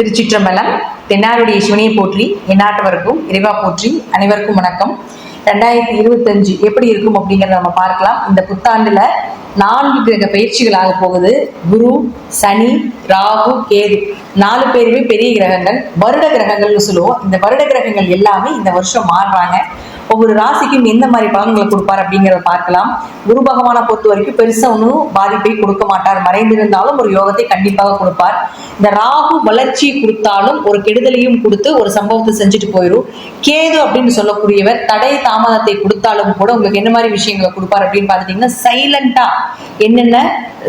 திருச்சிற்றம்பலம் தென்னாருடைய சிவனியை போற்றி எந்நாட்டவருக்கும் இறைவா போற்றி அனைவருக்கும் வணக்கம். ரெண்டாயிரத்தி இருபத்தஞ்சு எப்படி இருக்கும் அப்படிங்கறத நம்ம பார்க்கலாம். இந்த புத்தாண்டுல நான்கு கிரக பயிற்சிகளாக போகுது. குரு சனி ராகு கேது. நாலு பேருமே பெரிய கிரகங்கள் வருட கிரகங்கள்னு சொல்லுவோம். இந்த வருட கிரகங்கள் எல்லாமே இந்த வருஷம் மாறுறாங்க. ஒவ்வொரு ராசிக்கும் எந்த மாதிரி பலன்களை கொடுப்பார் அப்படிங்கிறத பார்க்கலாம். குரு பகவானை பொறுத்த வரைக்கும் பெருசா ஒன்றும் பாதிப்பை கொடுக்க மாட்டார். மறைந்திருந்தாலும் ஒரு யோகத்தை கண்டிப்பாக கொடுப்பார். இந்த ராகு வளர்ச்சி கொடுத்தாலும் ஒரு கெடுதலையும் கொடுத்து ஒரு சம்பவத்தை செஞ்சுட்டு போயிடும் கேது அப்படின்னு சொல்லக்கூடியவர் தடை தாமதத்தை கொடுத்தாலும் கூட உங்களுக்கு என்ன மாதிரி விஷயங்களை கொடுப்பார் அப்படின்னு பார்த்துட்டீங்கன்னா சைலண்டா என்னென்ன?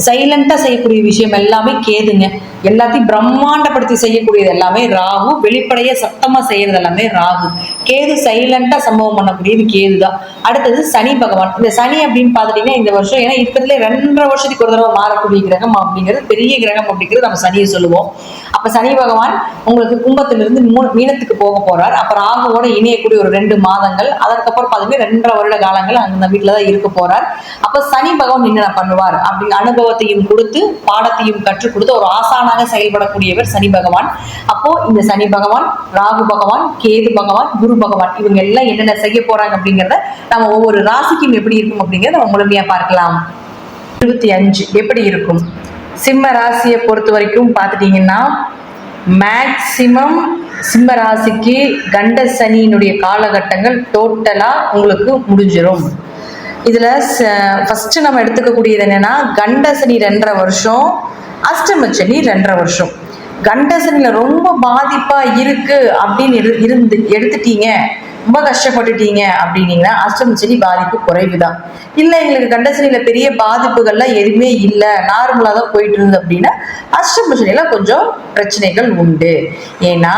சைலண்டா செய்யக்கூடிய விஷயம் எல்லாமே கேதுங்க. எல்லாத்தையும் பிரம்மாண்டப்படுத்தி செய்யக்கூடியது எல்லாமே ராகு. வெளிப்படைய சத்தமா செய்யறது எல்லாமே ராகு. கேது சைலண்டா சம்பவம் பண்ணக்கூடியது கேது தான் அடுத்தது சனி பகவான். இந்த சனி அப்படின்னு பாத்துட்டீங்கன்னா இந்த வருஷம் ஏன்னா இருக்கிறதுல ரெண்டரை வருஷத்துக்கு ஒரு தடவை மாறக்கூடிய கிரகம் அப்படிங்கிறது பெரிய கிரகம் அப்படிங்கிறது நம்ம சனியை சொல்லுவோம். அப்ப சனி பகவான் உங்களுக்கு கும்பத்திலிருந்து மூணு மீனத்துக்கு போக போறார். அப்ப ராகுவோட இணையக்கூடிய ஒரு ரெண்டு மாதங்கள் அதற்கப்புறம் பார்த்தீங்கன்னா ரெண்டரை வருட காலங்கள் அந்த வீட்டுல தான் இருக்க போறார். அப்ப சனி பகவான் என்னென்ன பண்ணுவார் அப்படின்னு அனுபவத்தையும் கொடுத்து பாடத்தையும் கற்றுக் கொடுத்து ஒரு ஆசானாக செயல்படக்கூடியவர் சனி பகவான். அப்போ இந்த சனி பகவான் ராகு பகவான் கேது பகவான் குரு பகவான் இவங்க எல்லாம் என்னென்ன செய்ய போறாங்க அப்படிங்கிறத நம்ம ஒவ்வொரு ராசிக்கும் எப்படி இருக்கும் அப்படிங்கறத நம்ம முழுமையா பார்க்கலாம். இருபத்தி அஞ்சு எப்படி இருக்கும்? சிம்ம ராசியை பொறுத்த வரைக்கும் பார்த்துட்டீங்கன்னா மேக்சிமம் சிம்ம ராசிக்கு கண்ட சனியினுடைய காலகட்டங்கள் டோட்டலா உங்களுக்கு முடிஞ்சிடும் இதுல ஃபர்ஸ்ட் நம்ம எடுத்துக்கக்கூடியது என்னன்னா கண்ட சனி ரெண்டரை வருஷம் அஷ்டம சனி ரெண்டரை வருஷம். கண்டசனில் ரொம்ப பாதிப்பாக இருக்கு அப்படின்னு இரு- இருந்து எடுத்துட்டீங்க. ரொம்ப கஷ்டப்பட்டுட்டீங்க அப்படின்னீங்கன்னா அஷ்டம சனி பாதிப்பு குறைவுதான். இல்ல எங்களுக்கு கண்டசனியில் பெரிய பாதிப்புகள்லாம் எதுவுமே இல்ல. நார்மலா தான் போயிட்டு இருந்தது அப்படின்னா அஷ்டம சனியில கொஞ்சம் பிரச்சனைகள் உண்டு. ஏன்னா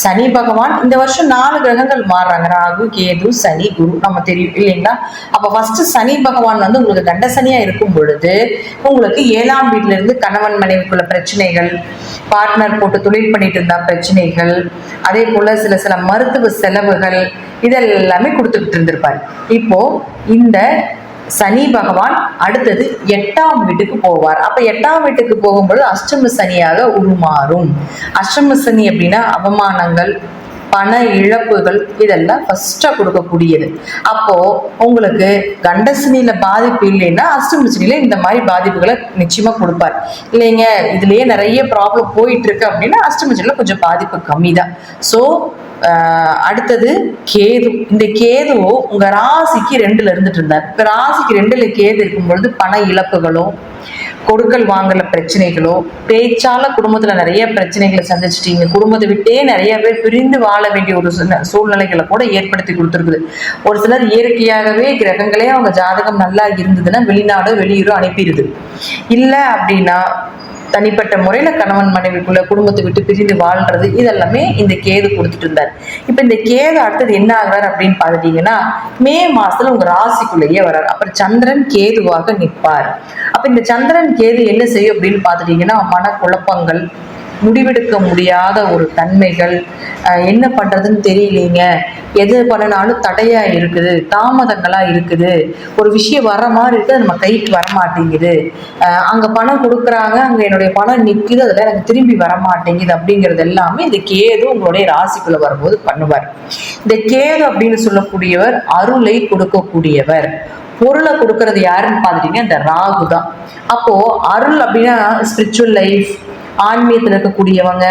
சனி பகவான் இந்த வருஷம் நாலு கிரகங்கள் மாறுறாங்க. ராகு கேது சனி குரு நம்ம தெரியும் இல்லைங்களா? அப்ப ஃபர்ஸ்ட் சனி பகவான் வந்து உங்களுக்கு கண்ட சனியா இருக்கும் பொழுது உங்களுக்கு ஏழாம் வீட்ல இருந்து கணவன் மனைவிக்குள்ள பிரச்சனைகள் பார்ட்னர் போட்டு தொழில் பண்ணிட்டு இருந்தா பிரச்சனைகள் அதே போல சில சில மருத்துவ செலவுகள் இதெல்லாமே கொடுத்துக்கிட்டு இருந்திருப்பார். இப்போ இந்த சனி பகவான் அடுத்தது எட்டாம் வீட்டுக்கு போவார். அப்ப எட்டாம் வீட்டுக்கு போகும்பொழுது அஷ்டம சனியாக உருமாறும். அஷ்டம சனி அப்படின்னா அவமானங்கள் பண இழப்புகள் இதெல்லாம் ஃபர்ஸ்டா கொடுக்கக்கூடியது. அப்போ உங்களுக்கு கண்டசனியில பாதிப்பு இல்லைன்னா அஷ்டமசனியில இந்த மாதிரி பாதிப்புகளை நிச்சயமா கொடுப்பார். இல்லைங்க இதுலயே நிறைய ப்ராப்ளம் போயிட்டு இருக்கு அப்படின்னா அஷ்டமசனியில கொஞ்சம் பாதிப்பு கம்மி தான் ஸோ அடுத்தது கேது. இந்த கேது உங்க ராசிக்கு ரெண்டுல இருந்துட்டு இருந்தார். இப்ப ராசிக்கு ரெண்டுல கேது இருக்கும் பொழுது பண இழப்புகளும் கொடுக்கல் வாங்கல பிரச்சனைகளோ பேச்சால குடும்பத்துல நிறைய பிரச்சனைகளை சந்திச்சிட்டீங்க. குடும்பத்தை விட்டே நிறைய பேர் பிரிந்து வாழ வேண்டிய ஒரு சூழ்நிலைகளை கூட ஏற்படுத்தி கொடுத்துருக்குது. ஒரு சிலர் இயற்கையாகவே கிரகங்களே அவங்க ஜாதகம் நல்லா இருந்ததுன்னா வெளிநாடோ வெளியூரோ அனுப்பிடுது. இல்ல அப்படின்னா தனிப்பட்ட முறையில கணவன் மனைவிக்குள்ள குடும்பத்தை விட்டு பிரிந்து வாழ்றது இதெல்லாமே இந்த கேது கொடுத்துட்டு இருந்தார். இப்ப இந்த கேது அடுத்தது என்ன ஆகிறார் அப்படின்னு பாத்துட்டீங்கன்னா மே மாசத்துல உங்க ராசிக்குள்ளேயே வர்றாரு. அப்புறம் சந்திரன் கேதுவாக நிற்பார். அப்ப இந்த சந்திரன் கேது என்ன செய்யும் அப்படின்னு பாத்துட்டீங்கன்னா மனக்குழப்பங்கள் முடிவெடுக்க முடியாத ஒரு தன்மைகள் என்ன பண்றதுன்னு தெரியலீங்க. எது பண்ணினாலும் தடையா இருக்குது தாமதங்களா இருக்குது. ஒரு விஷயம் வர மாதிரி இருக்கு அது நம்ம கைக்கு வர மாட்டேங்குது அஹ் அங்க பணம் கொடுக்குறாங்க அங்க என்னுடைய பணம் நிற்குது அதில் எனக்கு திரும்பி வர மாட்டேங்குது அப்படிங்கிறது எல்லாமே இந்த கேது உங்களுடைய ராசிக்குள்ள வரும்போது பண்ணுவார். இந்த கேது அப்படின்னு சொல்லக்கூடியவர் அருளை கொடுக்கக்கூடியவர். பொருளை கொடுக்கறது யாருன்னு பார்த்துட்டீங்கன்னா இந்த ராகு தான் அப்போ அருள் அப்படின்னா ஸ்பிரிச்சுவல் லைஃப் ஆன்மீகத்தில் இருக்கக்கூடியவங்க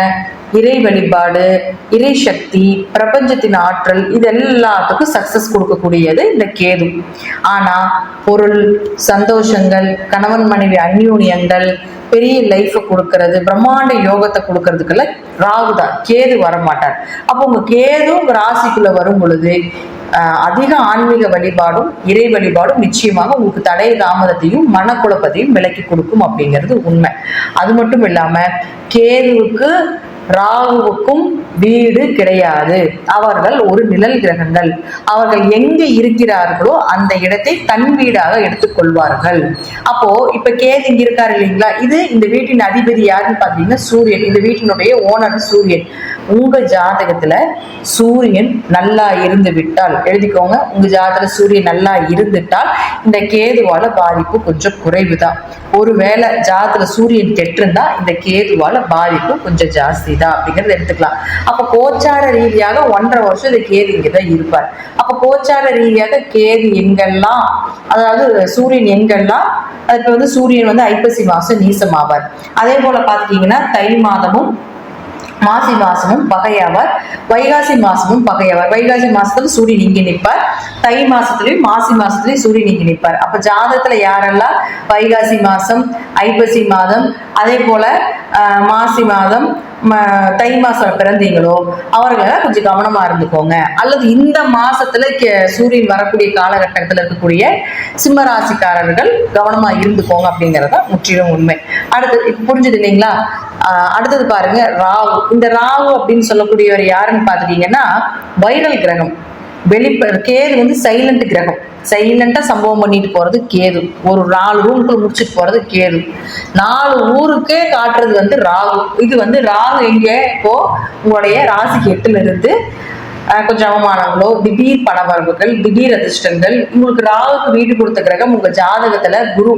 இறை வழிபாடு இறை சக்தி பிரபஞ்சத்தின் ஆற்றல் இது எல்லாத்துக்கும் சக்சஸ் கொடுக்கக்கூடியது இந்த கேது. ஆனா பொருள் சந்தோஷங்கள் கணவன் மனைவி அந்யூன்யங்கள் பெரிய லைஃப்பை கொடுக்கறது பிரம்மாண்ட யோகத்தை கொடுக்கறதுக்கெல்லாம் ராகு தான் கேது வரமாட்டார். அப்போ உங்க கேது உங்க ராசிக்குள்ள வரும் பொழுது அதிக ஆன்மீக வழிபாடும் இறை வழிபாடும் நிச்சயமாக உங்களுக்கு தடை தாமதத்தையும் மனக்குழப்பத்தையும் விலக்கி கொடுக்கும் அப்படிங்கிறது உண்மை. அது மட்டும் இல்லாம கேதுவுக்கு ராகுவுக்கும் வீடு கிடையாது. அவர்கள் ஒரு நிழல் கிரகங்கள். அவர்கள் எங்க இருக்கிறார்களோ அந்த இடத்தை தன் வீடாக எடுத்துக்கொள்வார்கள். அப்போ இப்ப கேது இங்க இருக்காரு இல்லைங்களா? இது இந்த வீட்டின் அதிபதி யாருன்னு பாத்தீங்கன்னா சூரியன். இந்த வீட்டினுடைய ஓனர் சூரியன். உங்க ஜாதகத்துல சூரியன் நல்லா இருந்து விட்டால் எழுதிக்கோங்க உங்க ஜாதகத்துல சூரியன் நல்லா இருந்துட்டால் இந்த கேதுவால பாதிப்பு கொஞ்சம் குறைவு தான் ஒருவேளை ஜாதகத்துல சூரியன் கெட்டிருந்தா இந்த கேதுவால பாதிப்பு கொஞ்சம் ஜாஸ்தி தான் அப்படிங்கறத எடுத்துக்கலாம். அப்ப கோச்சார ரீதியாக ஒன்றரை வருஷம் இந்த கேது இங்கதான் இருப்பார். அப்ப கோச்சார ரீதியாக கேது எங்கெல்லாம் அதாவது சூரியன் எங்கெல்லாம் அதுக்கு வந்து சூரியன் வந்து ஐப்பசி மாசம் நீசமாவார். அதே போல பாத்துட்டீங்கன்னா தை மாதமும் மாசி மாசமும் பகையாவார் வைகாசி மாசமும் பகையாவார். வைகாசி மாசத்துல சூரியன் இங்கே நிற்பார். தை மாசத்துலயும் மாசி மாசத்துலயும் சூரியன் இங்கே நிற்பார். அப்ப ஜாதகத்துல யாரெல்லாம் வைகாசி மாசம் ஐப்பசி மாதம் அதே போல மாசி மாதம் ம- தை மாசம் பிறந்தீங்களோ அவர்களை கொஞ்சம் கவனமா இருந்துக்கோங்க. அல்லது இந்த மாசத்துல சூரியன் வரக்கூடிய காலகட்டத்தில் இருக்கக்கூடிய சிம்மராசிக்காரர்கள் கவனமாக கவனமா இருந்துக்கோங்க அப்படிங்கறத முற்றிலும் உண்மை. அடுத்து புரிஞ்சுது இல்லைங்களா? அடுத்தது பாருங்க ராகு. இந்த ராகு அப்படின்னு சொல்லக்கூடியவர் யாருன்னு பாத்துட்டீங்கன்னா வைரல் கிரகம். வெளிப்ப கேது வந்து சைலண்ட் கிரகம். சைலண்டா சம்பவம் பண்ணிட்டு போறது கேது. ஒரு நாலு ரூமுக்குள்ள முடிச்சுட்டு போறது கேது. நாலு ஊருக்கே காட்டுறது வந்து ராகு. இது வந்து ராகு எங்க? இப்போ உங்களுடைய ராசிக்கு எட்டுல இருந்து கொஞ்சம் அவமானங்களோ திடீர் பணவரவுகள் திடீர் அதிர்ஷ்டங்கள் உங்களுக்கு ராகுக்கு வீடு கொடுத்த கிரகம் உங்க ஜாதகத்துல குரு.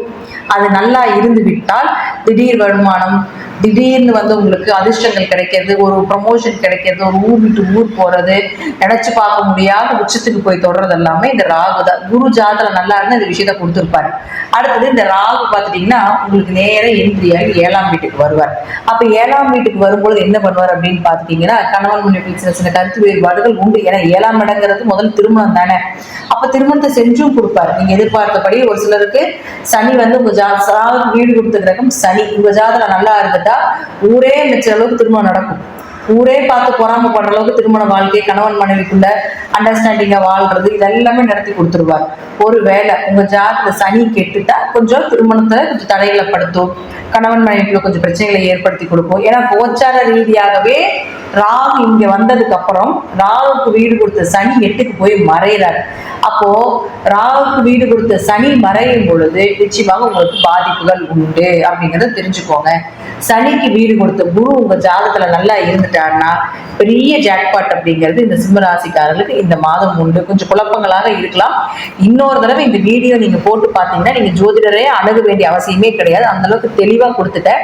அது நல்லா இருந்து விட்டால் திடீர் வருமானம் திடீர்னு வந்து உங்களுக்கு அதிர்ஷ்டங்கள் கிடைக்கிறது ஒரு ப்ரமோஷன் கிடைக்கிறது ஒரு ஊர் விட்டு ஊர் போறது நினைச்சு பார்க்க முடியாத உச்சத்துக்கு போய் தொடர்றது எல்லாமே இந்த ராகு தான். குரு ஜாதகம் நல்லா இருந்தா இந்த விஷயத்த கொடுத்துருப்பாரு. அடுத்தது இந்த ராகு பார்த்துட்டிங்கன்னா உங்களுக்கு நேராக எந்திரியாகி ஏழாம் வீட்டுக்கு வருவார். அப்ப ஏழாம் வீட்டுக்கு வரும்பொழுது என்ன பண்ணுவார் அப்படின்னு பார்த்துட்டீங்கன்னா கணவன் முன்னேற்றி சின்ன சின்ன கருத்து வேறுபாடுகள் உண்டு. ஏன்னா ஏழாம் இடங்கிறது முதல் திருமணம் தானே. அப்ப திருமணத்தை செஞ்சும் கொடுப்பாரு. நீங்க எதிர்பார்த்தபடி ஒரு சிலருக்கு சனி வந்து உங்க ஜா வீடு கொடுத்த சனி. உங்க ஜாதகம் நல்லா இருந்துட்டா ஊரே நினைச்ச அளவுக்கு திருமணம் நடக்கும். ஊரே பார்த்து பொறாமப்படுற அளவுக்கு திருமண வாழ்க்கை கணவன் மனைவிக்குள்ள அண்டர்ஸ்டாண்டிங்கா வாழ்றது இது எல்லாமே நடத்தி கொடுத்துருவார். ஒருவேளை உங்க ஜாதகத்துல சனி கெட்டுட்டா கொஞ்சம் திருமணத்தை கொஞ்சம் தடைகளை படுத்தும். கணவன் மனைவிக்குள்ள கொஞ்சம் பிரச்சனைகளை ஏற்படுத்தி கொடுக்கும். ஏன்னா கோச்சார ரீதியாகவே ராகு இங்க வந்ததுக்கு அப்புறம் ராகுக்கு வீடு கொடுத்த சனி எட்டுக்கு போய் மறையிறாரு. அப்போ ராகுக்கு வீடு கொடுத்த சனி மறையும் பொழுது நிச்சயமாக உங்களுக்கு பாதிப்புகள் உண்டு அப்படிங்கிறத தெரிஞ்சுக்கோங்க. சனிக்கு வீடு கொடுத்த குரு உங்க ஜாதகத்துல நல்லா இருந்துட்டாருன்னா பெரிய ஜாக்பாட் அப்படிங்கிறது இந்த சிம்மராசிக்காரர்களுக்கு இந்த மாதம் உண்டு. கொஞ்சம் குழப்பங்களாக இருக்கலாம். இன்னொரு தடவை இந்த வீடியோ நீங்க போட்டு பார்த்தீங்கன்னா நீங்க ஜோதிடரே அணுக வேண்டிய அவசியமே கிடையாது. அந்த அளவுக்கு தெளிவா கொடுத்துட்டேன்.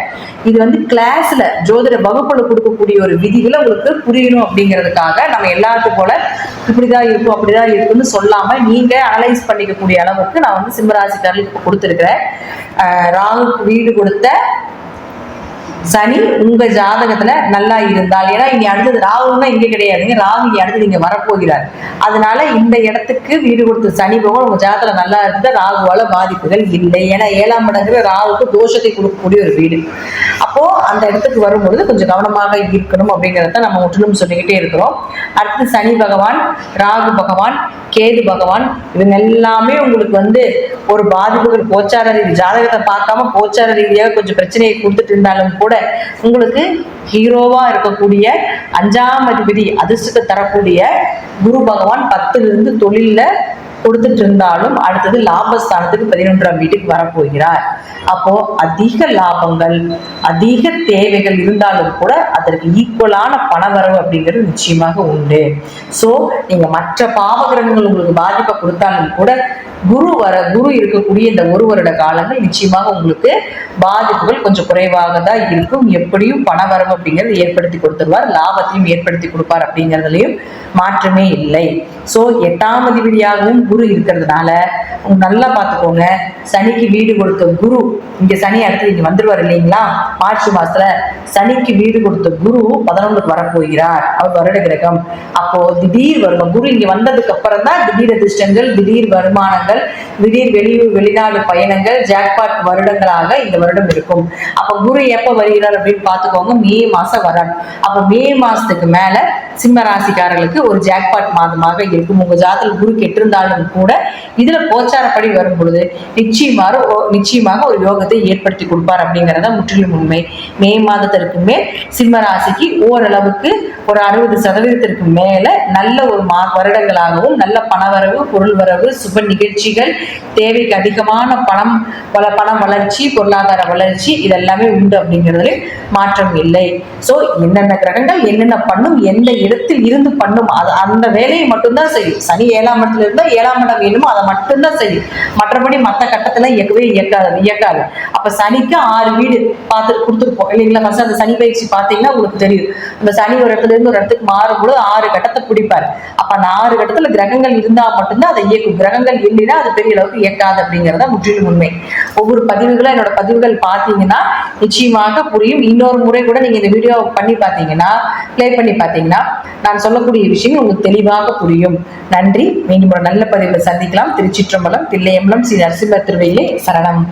இது வந்து கிளாஸ்ல ஜோதிட வகுப்புல கொடுக்கக்கூடிய ஒரு விதிகள் உங்களுக்கு புரியணும் அப்படிங்கிறதுக்காக நம்ம எல்லாத்துக்கும் போல இப்படிதான் இருக்கும் அப்படிதான் இருக்கும்னு சொல்லாம நீங்க அனலைஸ் பண்ணிக்கக்கூடிய அளவுக்கு நான் வந்து சிம்மராசிக்காரர்களுக்கு கொடுத்துருக்கிறேன். ராகுக்கு வீடு கொடுத்த சனி உங்க ஜாதகத்துல நல்லா இருந்தால் ஏன்னா இனி அடுத்தது ராகுன்னா இங்க கிடையாதுங்க ராகு இனி அடுத்தது இங்க வரப்போகிறார். அதனால இந்த இடத்துக்கு வீடு கொடுத்த சனி பகவான் உங்க ஜாதகத்துல நல்லா இருந்தா ராகுவால பாதிப்புகள் இல்லை. ஏன்னா ஏழாம் இடங்குற ராகுக்கு தோஷத்தை கொடுக்கக்கூடிய ஒரு வீடு. அப்போ அந்த இடத்துக்கு வரும்பொழுது கொஞ்சம் கவனமாக இருக்கணும் அப்படிங்கிறத நம்ம முற்றிலும் சொல்லிக்கிட்டே இருக்கிறோம். அடுத்து சனி பகவான் ராகு பகவான் கேது பகவான் இவங்க எல்லாமே உங்களுக்கு வந்து ஒரு பாதிப்புகள் கோச்சார ரீதி ஜாதகத்தை பார்க்காம கோச்சார ரீதியாக கொஞ்சம் பிரச்சனையை கொடுத்துட்டு இருந்தாலும் கூட கூட உங்களுக்கு ஹீரோவா இருக்கக்கூடிய அஞ்சாம் அதிபதி அதிர்ஷ்டத்தை தரக்கூடிய குரு பகவான் பத்துல இருந்து தொழில்ல கொடுத்துட்டு இருந்தாலும் அடுத்தது லாபஸ்தானத்துக்கு பதினொன்றாம் வீட்டுக்கு வரப்போகிறார். அப்போ அதிக லாபங்கள் அதிக தேவைகள் இருந்தாலும் கூட அதற்கு ஈக்குவலான பணவரவு அப்படிங்கிறது நிச்சயமாக உண்டு. ஸோ நீங்க மற்ற பாவகிரகங்கள் உங்களுக்கு பாதிப்பை கொடுத்தாலும் கூட குரு வர குரு இருக்கக்கூடிய இந்த ஒரு வருட காலங்கள் நிச்சயமாக உங்களுக்கு பாதிப்புகள் கொஞ்சம் குறைவாக தான் இருக்கும். எப்படியும் பணவரவு அப்படிங்கிறது ஏற்படுத்தி கொடுத்துருவார். லாபத்தையும் ஏற்படுத்தி கொடுப்பார் அப்படிங்கிறதுலையும் மாற்றமே இல்லை. ஸோ எட்டாம் அதிபதியாகவும் குரு இருக்கிறதுனால நல்லா பார்த்துக்கோங்க. சனிக்கு வீடு கொடுத்த குரு இங்க சனி அடுத்து இங்க வந்துருவார் இல்லைங்களா? மார்ச் மாசத்துல சனிக்கு வீடு கொடுத்த குரு பதினொன்றுக்கு வரப்போகிறார். அவர் வருட கிரகம். அப்போ திடீர் வருமா. குரு இங்க வந்ததுக்கு அப்புறம் தான் திடீர் அதிர்ஷ்டங்கள் திடீர் வருமானங்கள் திடீர் வெளியூர் வெளிநாடு பயணங்கள் ஜாக்பாட் வருடங்களாக இந்த வருடம் இருக்கும். அப்ப குரு எப்ப வருகிறார் அப்படின்னு பார்த்துக்கோங்க மே மாசம் வரார். அப்ப மே மாசத்துக்கு மேல சிம்ம ராசிக்காரர்களுக்கு ஒரு ஜாக்பாட் மாதமாக இருக்கும். உங்க ஜாதத்தில் குரு கெட்டிருந்தாலும் கூட இதுல கோச்சாரப்படி வரும் பொழுது நிச்சயமாக நிச்சயமாக ஒரு யோகத்தை ஏற்படுத்தி கொடுப்பார் அப்படிங்கறத முற்றிலும் உண்மை. மே மாதத்திற்கு மேல் சிம்ம ராசிக்கு ஓரளவுக்கு ஒரு அறுபது சதவீதத்திற்கு மேல நல்ல ஒரு மா வருடங்களாகவும் நல்ல பணவரவு பொருள் வரவு சுப நிகழ்ச்சிகள் தேவைக்கு அதிகமான பணம் பல பணம் வளர்ச்சி பொருளாதார வளர்ச்சி இதெல்லாமே உண்டு அப்படிங்கிறதுல மாற்றம் இல்லை. சோ என்னென்ன கிரகங்கள் என்னென்ன பண்ணும் எந்த இடத்தில் இருந்து பண்ணும். அது அந்த வேலையை மட்டும்தான் செய்யும். சனி ஏழாம் இடத்துல இருந்தால் ஏழாம் இடம் வேணுமோ அதை மட்டும்தான் செய்யும். மற்றபடி மற்ற கட்டத்துல இயக்கவே இயக்காது இயக்காது. அப்ப சனிக்கு ஆறு வீடு பார்த்து கொடுத்துருப்போம். இல்லைங்களா ஃபர்ஸ்ட் அந்த சனி பயிற்சி பார்த்தீங்கன்னா உங்களுக்கு தெரியும். அந்த சனி ஒரு இடத்துல இருந்து ஒரு இடத்துக்கு மாறும்போது ஆறு கட்டத்தை பிடிப்பார். அப்ப அந்த ஆறு கட்டத்துல கிரகங்கள் இருந்தா மட்டும்தான் அதை இயக்கும். கிரகங்கள் இல்லைன்னா அது பெரிய அளவுக்கு இயக்காது அப்படிங்கிறத முற்றிலும் உண்மை. ஒவ்வொரு பதிவுகளும் என்னோட பதிவுகள் பார்த்தீங்கன்னா நிச்சயமாக புரியும். இன்னொரு முறை கூட நீங்க இந்த வீடியோ பண்ணி பார்த்தீங்கன்னா ப்ளே பண்ணி பார்த்தீங்கன்னா நான் சொல்லக்கூடிய விஷயம் உங்களுக்கு தெளிவாக புரியும். நன்றி. மீண்டும் ஒரு நல்ல பதிவில் சந்திக்கலாம். திருச்சிற்றம்பலம் தில்லையம்பலம் ஸ்ரீ நரசிம்ம திருவையிலே சரணம்.